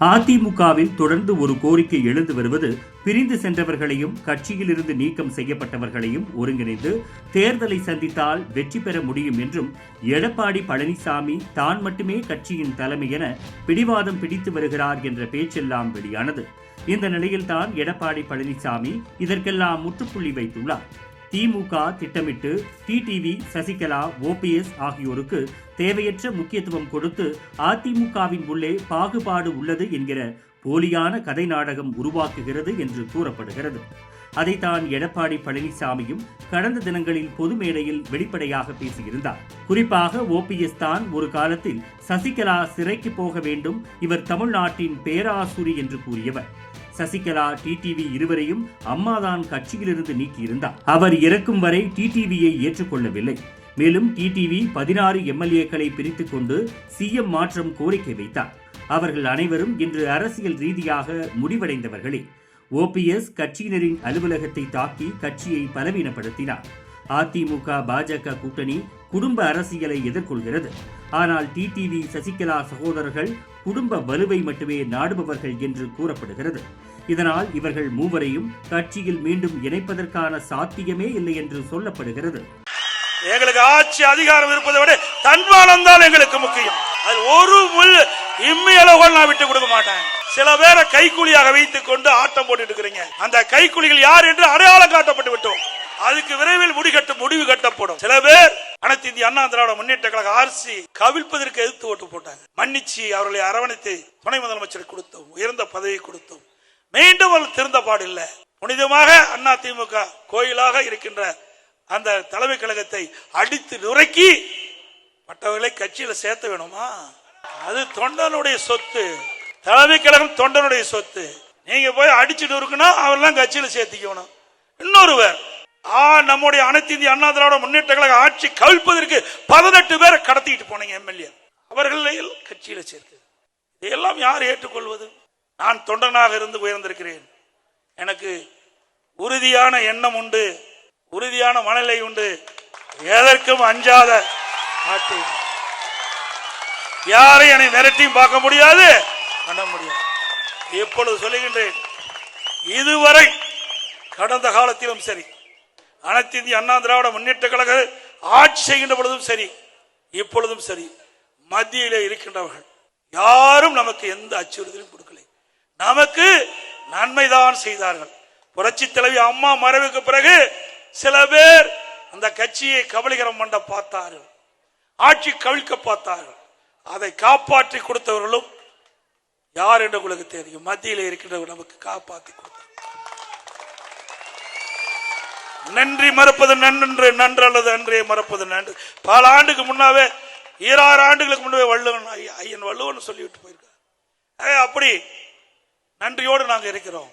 அதிமுகவில் தொடர்ந்து ஒரு கோரிக்கை எழுந்து வருவது பிரிந்து சென்றவர்களையும் கட்சியிலிருந்து நீக்கம் செய்யப்பட்டவர்களையும் ஒருங்கிணைந்து தேர்தலை சந்தித்தால் வெற்றி பெற முடியும் என்றும் எடப்பாடி பழனிசாமி தான் மட்டுமே கட்சியின் தலைமை என பிடிவாதம் பிடித்து வருகிறார் என்ற பேச்செல்லாம் வெளியானது. இந்த நிலையில்தான் எடப்பாடி பழனிசாமி இதற்கெல்லாம் முற்றுப்புள்ளி வைத்துள்ளார். திமுக திட்டமிட்டு டிடிவி சசிகலா ஓபிஎஸ் ஆகியோருக்கு தேவையற்ற முக்கியத்துவம் கொடுத்து அதிமுகவின் உள்ளே பாகுபாடு உள்ளது என்கிற போலியான கதை நாடகம் உருவாக்குகிறது என்று கூறப்படுகிறது. அதைத்தான் எடப்பாடி பழனிசாமியும் கடந்த தினங்களில் பொது மேடையில் வெளிப்படையாக பேசியிருந்தார். குறிப்பாக ஓபிஎஸ் தான் ஒரு காலத்தில் சசிகலா சிறைக்கு போக வேண்டும் இவர் தமிழ்நாட்டின் பேராசூரி என்று கூறியவர். சசிகலா டிடிவி இருவரையும் அம்மாதான் கட்சியிலிருந்து நீக்கியிருந்தார். அவர் இறக்கும் வரை டிடிவியை ஏற்றுக்கொள்ளவில்லை. மேலும் டிடிவி பதினாறு எம்எல்ஏக்களை பிரித்துக் கொண்டு சிஎம் மாற்றம் கோரிக்கை வைத்தார். அவர்கள் அனைவரும் இன்று அரசியல் ரீதியாக முடிவடைந்தவர்களே. ஓபிஎஸ் கட்சியினரின் அலுவலகத்தை தாக்கி கட்சியை பலவீனப்படுத்தினார். அதிமுக பாஜக கூட்டணி குடும்ப அரசியலை எதிர்கொள்கிறது. ஆனால் டிடிவி சசிகலா சகோதரர்கள் குடும்ப வலுவை மட்டுமே நாடுபவர்கள் என்று கூறப்படுகிறது. இதனால் இவர்கள் மூவரையும் கட்சியில் மீண்டும் இணைப்பதற்கான சாத்தியமே இல்லை என்று சொல்லப்படுகிறது. எங்களுக்கு ஆட்சி அதிகாரம் இருப்பதை விட தன்மானம் தான் எங்களுக்கு முக்கியம். அது ஒரு முள் இம்மையளவு நான் விட்டு கொடுக்க மாட்டேன். சில பேரை கைக்கூலியாக வைத்துக் கொண்டு ஆட்டம் போட்டுட்டு இருக்கிறீங்க. அந்த கைக்கூலிகள் யார் என்று அடையாளம் காட்டப்பட்டு விட்டோம். அதுக்கு விரைவில் முடிகட்ட முடிவு கட்டப்படும். சில பேர் அனைத்து இந்திய அண்ணா திராவிட முன்னேற்ற கழக ஆர்சி கவிழ்ப்பதற்கு எதிர்த்து ஓட்டு போட்டாங்க. மன்னிச்சு அவர்களை அரவணைத்து துணை முதலமைச்சர் கொடுத்தோம். உயர்ந்த பதவி கொடுத்தோம். மீண்டும் அவள் திருந்த பாடில்லை. புனிதமாக அண்ணா திமுக கோயிலாக இருக்கின்ற அந்த தலைமை கழகத்தை அடித்து நுரைக்கி மற்றவர்களை கட்சியில சேர்த்த வேணுமா? அது தொண்டனுடைய சொத்து. தலைமை கழகம் தொண்டனுடைய சொத்து. நீங்க போய் அடிச்சுட்டு இருக்கணும் அவரெல்லாம் கட்சியில சேர்த்திக்கணும். இன்னொருவர் ஆ நம்முடைய அனைத்து இந்திய அண்ணா திராவிட முன்னேற்ற கழக ஆட்சி கவிழ்ப்பதற்கு பதினெட்டு பேரை கடத்திட்டு போனீங்க எம்எல்ஏ. அவர்களை கட்சியில சேர்த்து. இதையெல்லாம் யார் ஏற்றுக்கொள்வது? நான் தொண்டனாக இருந்து உயர்ந்திருக்கிறேன். எனக்கு உறுதியான எண்ணம் உண்டு உறுதியான மனநிலை உண்டு. எதற்கும் அஞ்சாத மாட்டேன் யாரையும் என்னை மிரட்டியும் பார்க்க முடியாது பண்ண முடியாது. எப்பொழுது சொல்லுகின்றேன் இதுவரை கடந்த காலத்திலும் சரி அனைத்து இந்திய அண்ணா திராவிட முன்னேற்ற கழக ஆட்சி செய்கின்ற பொழுதும் சரி இப்பொழுதும் சரி மத்தியிலே இருக்கின்றவர்கள் யாரும் நமக்கு எந்த அச்சுறுத்தலும் கொடுக்க நமக்கு நன்மைதான் செய்தார்கள். புரட்சி தலைவி அம்மா மறைவுக்கு பிறகு சில பேர் அந்த கட்சியை கபலிகரம் பண்ண பார்த்தார்கள். ஆட்சி கவிழ்க்க பார்த்தார்கள். அதை காப்பாற்றி கொடுத்தவர்களும் யார் என்று உங்களுக்கு தெரியும். மத்தியில் இருக்கின்றவர் நமக்கு காப்பாற்றி கொடுத்தார் நன்றி மறப்பது நன்று நன்று அல்லது அன்றே மறப்பது நன்று. பல ஆண்டுக்கு முன்னாவே ஈராறு ஆண்டுகளுக்கு முன்னாவே வள்ளுவன் ஐயன் வள்ளுவன் சொல்லிவிட்டு போயிருக்கார். அப்படி நன்றியோடு நாங்கள் இருக்கிறோம்.